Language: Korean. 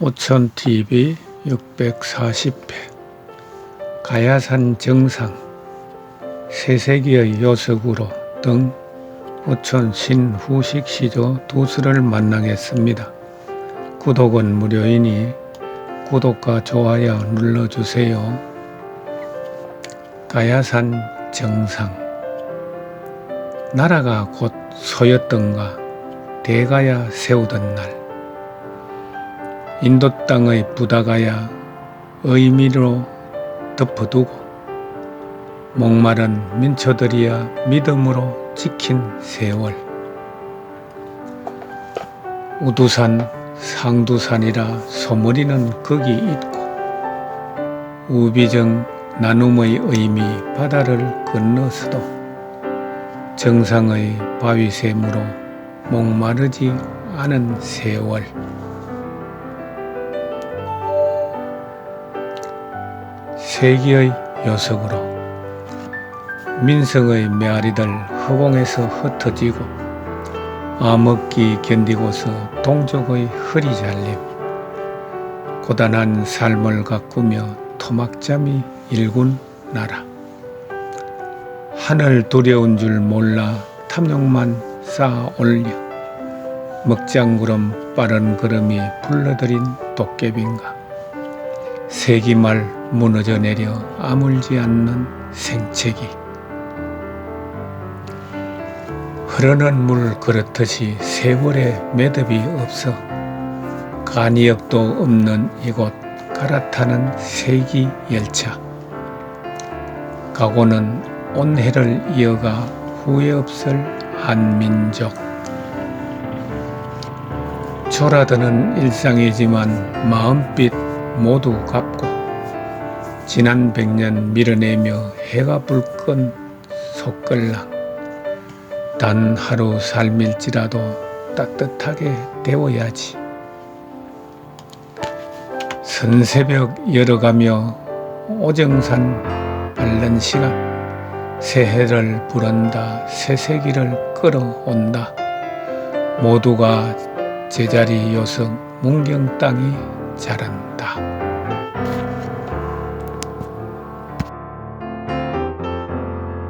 오천TV 640회 가야산 정상 세세기의 요석으로 등 오천 신후식 시조 두수를 만나겠습니다. 구독은 무료이니 구독과 좋아요 눌러주세요. 가야산 정상 나라가 곧 소였던가 대가야 세우던 날 인도 땅의 부다가야 의미로 덮어두고 목마른 민초들이야 믿음으로 지킨 세월. 우두산 상두산이라 소머리는 거기 있고 우비정 나눔의 의미 바다를 건너서도 정상의 바위샘으로 목마르지 않은 세월 세기의 요석으로 민성의 메아리들 허공에서 흩어지고 암흑기 견디고서 동족의 허리 잘림 고단한 삶을 가꾸며 토막잠이 일군 나라. 하늘 두려운 줄 몰라 탐욕만 쌓아 올려 먹장구름 빠른 걸음이 불러들인 도깨비인가. 세기말 무너져 내려 아물지 않는 생채기. 흐르는 물 그렇듯이 세월에 매듭이 없어 간이역도 없는 이곳 갈아타는 세기 열차. 각오는 온해를 이어가 후회 없을 한민족. 초라드는 일상이지만 마음빛 모두 갚고 지난 백년 밀어내며 해가 불끈 속걸랑 단 하루 삶일지라도 따뜻하게 데워야지 선새벽 열어가며 오정산 밟는 시간 새해를 부른다 새세기를 끌어온다 모두가 제자리 요석 문경 땅이 자란다.